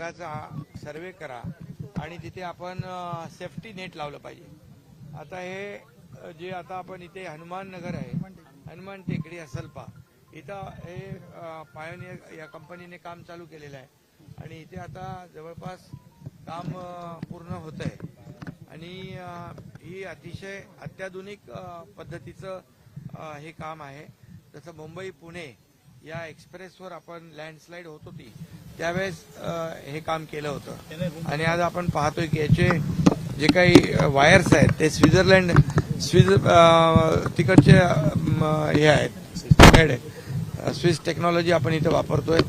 भागाचा सर्वे करा आणि तिथे आपण सेफ्टी नेट लावलं पाहिजे. आता हे जे आता आपण इथे हनुमान नगर आहे हनुमान टेकडी असलपा इथं हे पायोनियर या कंपनीने काम चालू केलेलं आहे. आणि इथे आता जवळपास काम पूर्ण होत आहे आणि ही अतिशय अत्याधुनिक पद्धतीचं हे काम आहे. जसं मुंबई पुणे या एक्सप्रेसवर आपण लँडस्लाईड होत होती. त्यावेळेस हे काम केलं होतं. आणि आज आपण पाहतोय की याचे जे काही वायर्स आहेत ते स्वित्झर्लंड स्विज तिकडचे हे आहेत मेड स्विस टेक्नॉलॉजी आपण इथे वापरतोय.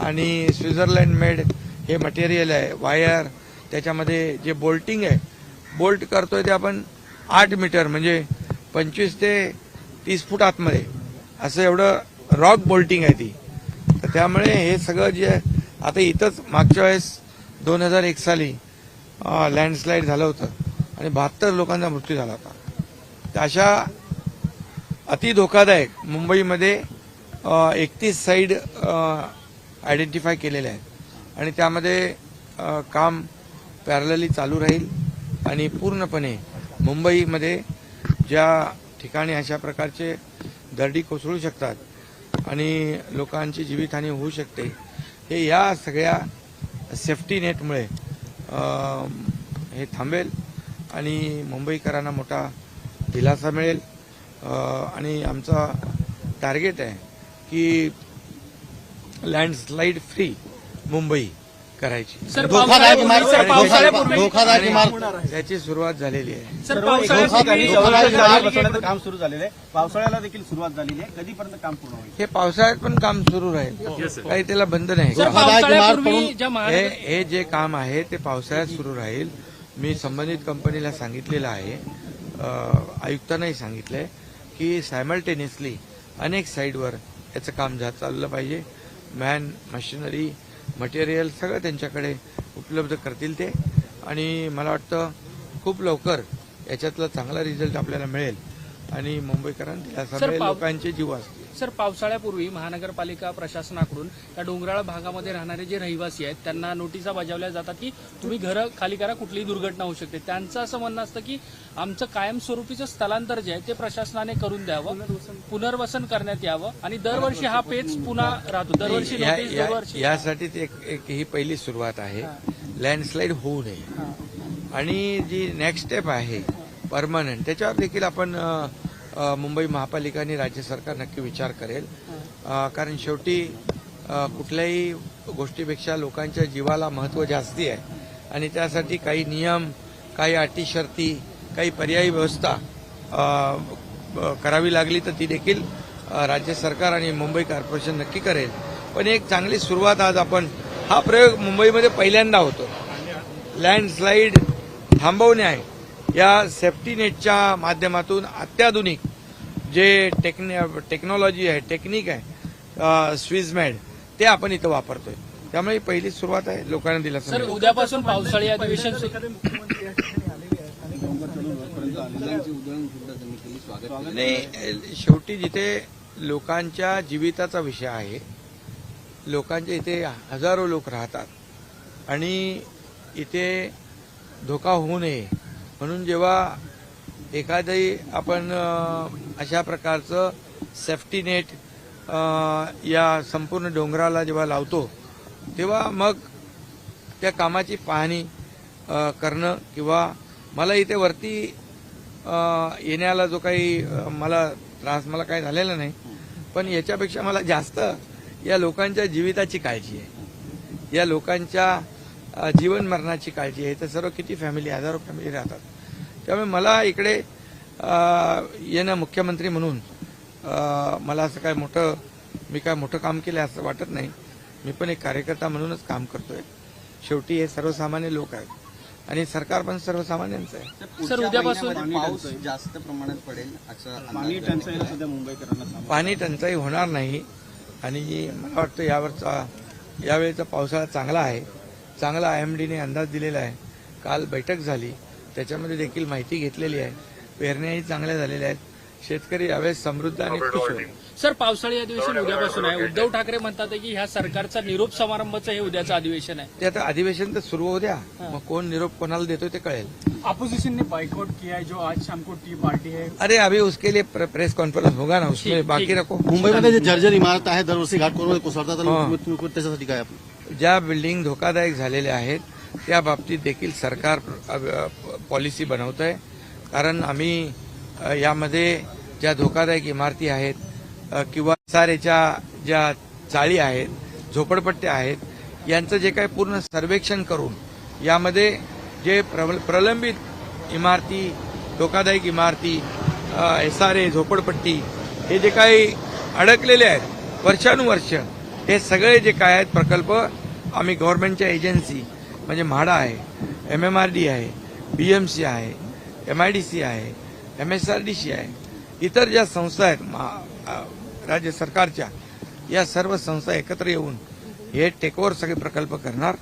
आणि स्वित्झर्लंड मेड हे मटेरियल आहे वायर त्याच्यामध्ये जे बोल्टिंग आहे बोल्ट करतोय ते आपण आठ मीटर म्हणजे पंचवीस ते तीस फूट आतमध्ये. असं एवढं रॉक बोल्टिंग आहे ती. तर त्यामुळे हे सगळं जे आता इथंच मागच्या वेळेस दोन हजार एक साली लँडस्लाईड झालं होतं आणि बहात्तर लोकांचा मृत्यू झाला होता. तर अशा अति धोकादायक मुंबईमध्ये एकतीस साईड आयडेंटिफाय केलेल्या आहेत. आणि त्यामध्ये काम पॅरलली चालू राहील आणि पूर्णपणे मुंबईमध्ये ज्या ठिकाणी अशा प्रकारचे दरडी कोसळू शकतात आणि लोकांची जीवितहानी होऊ शकते हे या सगळ्या सेफ्टी नेटमुळे हे थांबेल आणि मुंबईकरांना मोठा दिलासा मिळेल. आणि आमचा टार्गेट आहे की लँडस्लाईड फ्री मुंबई. करायची. सर धोकादायक सर पावसाळ्यापूर्वी त्याची सुरुवात झालेली आहे. सर बसवण्याचं काम सुरू झालेलं आहे. पावसाळ्याला देखील सुरुवात झालेली आहे. कधीपर्यंत काम पूर्ण होईल? हे पावसाळ्यात पण काम सुरू राहील. काही त्याला बंद नाही. सर धोकादायक पावसाळ्यापूर्वी इमारत ज्या हे महानगर हे जे काम आहे ते पावसाळ्यात सुरू राहील. मी संबंधित कंपनीला सांगितलेलं आहे. अ, आयुक्तांनाही सांगितलंय की सायमल्टेनियसली अनेक साईडवर याचं काम जा चाललं पाहिजे. मॅन मशिनरी मटेरियल सगळं त्यांच्याकडे उपलब्ध करतील ते. आणि मला वाटतं खूप लवकर याच्यातला चांगला रिझल्ट आपल्याला मिळेल. आणि मुंबईकरांना लोकांचे जीव असतील. सर पावसाळ्यापूर्वी महानगरपालिका प्रशासनाकडून त्या डोंगराळ भागामध्ये राहणारे जे रहिवासी आहेत त्यांना नोटिसा बजावल्या जातात की तुम्ही घरं खाली करा कुठलीही दुर्घटना होऊ शकते. त्यांचं असं म्हणणं असतं की आमचं कायमस्वरूपीचं स्थलांतर जे आहे ते प्रशासनाने करून द्यावं पुनर्वसन करण्यात यावं आणि दरवर्षी हा पेच पुन्हा राहतो. दरवर्षी नोटीस यासाठी एक ही पहिली सुरुवात आहे. लँडस्लाईड होऊ नये. आणि जी नेक्स्ट स्टेप आहे परमनंट त्याच्यावर देखील आपण मुंबई महापालिका आणि राज्य सरकार नक्की विचार करेल. कारण शेवटी कुठल्याही गोष्टीपेक्षा लोकांच्या जीवाला महत्त्व जास्ती आहे. आणि त्यासाठी काही नियम काही अटी शर्ती काही पर्यायी व्यवस्था करावी लागली तर ती देखील राज्य सरकार आणि मुंबई कॉर्पोरेशन नक्की करेल. पण एक चांगली सुरुवात आज आपण हा प्रयोग मुंबईमध्ये पहिल्यांदा होतो. लँडस्लाईड थांबवणे आहे. या सेफ्टी नेटच्या माध्यमातून अत्याधुनिक जे टेक्नि टेक्नॉलॉजी आहे टेक्निक आहे स्विझमॅड ते आपण इथं वापरतोय. त्यामुळे ही पहिली सुरुवात आहे लोकांना दिला सर उद्यापासून पावसाळी अधिवेशन नाही शेवटी जिथे लोकांच्या जीविताचा विषय आहे लोकांच्या इथे हजारो लोक राहतात. आणि इथे धोका होऊ नये. म्हणून जेव्हा एखादही आपण अशा प्रकारचं सेफ्टी नेट या संपूर्ण डोंगराला जेव्हा लावतो तेव्हा मग त्या कामाची पाहणी करणं किंवा मला इथे वरती येण्याला जो काही मला त्रास मला काही झालेला नाही पण याच्यापेक्षा मला जास्त या लोकांच्या जीविताची काळजी आहे. या लोकांच्या जीवन मरणाची काळजी आहे. तर सर्व किती फॅमिली हजारो फॅमिली राहतात. त्यामुळे मला इकडे अ, येणं मुख्यमंत्री म्हणून अ, मला असं काय मोठं मी काय मोठं काम केलं असं वाटत नाही. मी पण एक कार्यकर्ता म्हणूनच काम करतोय. शेवटी हे सर्वसामान्य लोक आहेत. आणि सरकार पण सर्वसामान्यांचं आहे. सर उद्यापासून पाऊस जास्त प्रमाणात पडेल असं पाणी टंचाई होणार नाही. आणि मला वाटतं यावरचा यावेळेचा पावसाळा चांगला आहे. चांगला आय एम डीने अंदाज दिलेला आहे. काल बैठक झाली. त्याच्यामध्ये देखील माहिती घेतलेली आहे. पेरण्याही चांगल्या झालेल्या आहेत. शेतकरी यावेळेस समृद्ध आणि खुश होईल सर पावसाळी अधिवेशन उद्यापासून आहे. उद्धव ठाकरे म्हणतात की ह्या सरकारचा निरोप समारंभाचं हे उद्याचं अधिवेशन आहे. ते आता अधिवेशन तर सुरू होऊ द्या. मग कोण निरोप कोणाला देतोय ते कळेल. अपोजिशन ने बाइकआउट किया है जो आज शाम को टी पार्टी है। अरे अभी उसके लिए प्र- प्रेस कॉन्फरन्स होगा ना उसमें ठीक, बाकी ठीक. रखो. मुंबईमध्ये जे जर्जर इमारत आहे दरवर्षी घाटकोरमध्ये कोसळतात हा. आणि तुम्ही- तुम्ही त्याच्यासाठी काय आपलं ज्या बिल्डिंग धोकादायक झालेल्या आहेत त्या बाबतीत देखील सरकार पॉलिसी बनवत आहे कारण आम्ही यामध्ये ज्या धोकादायक इमारती आहेत किंवा सारेच्या ज्या चाळी आहेत झोपडपट्ट्या आहेत यांचं जे काही पूर्ण सर्वेक्षण करून यामध्ये जे प्रबल- प्रलंबित इमारती धोकादायक इमारती एस आर ए झोपडपट्टी हे जे काही अडकलेले आहेत वर्षानुवर्ष हे सगळे जे काय आहेत प्रकल्प आम्ही गव्हर्नमेंटच्या एजन्सी म्हणजे म्हाडा आहे एम एम आर डी आहे बी एम सी आहे एम आय डी सी आहे M S R D C आहे. इतर ज्या संस्था आहेत महा- राज्य सरकारच्या या सर्व संस्था एकत्र येऊन हे टेकओव्हर सगळे प्रकल्प करणार.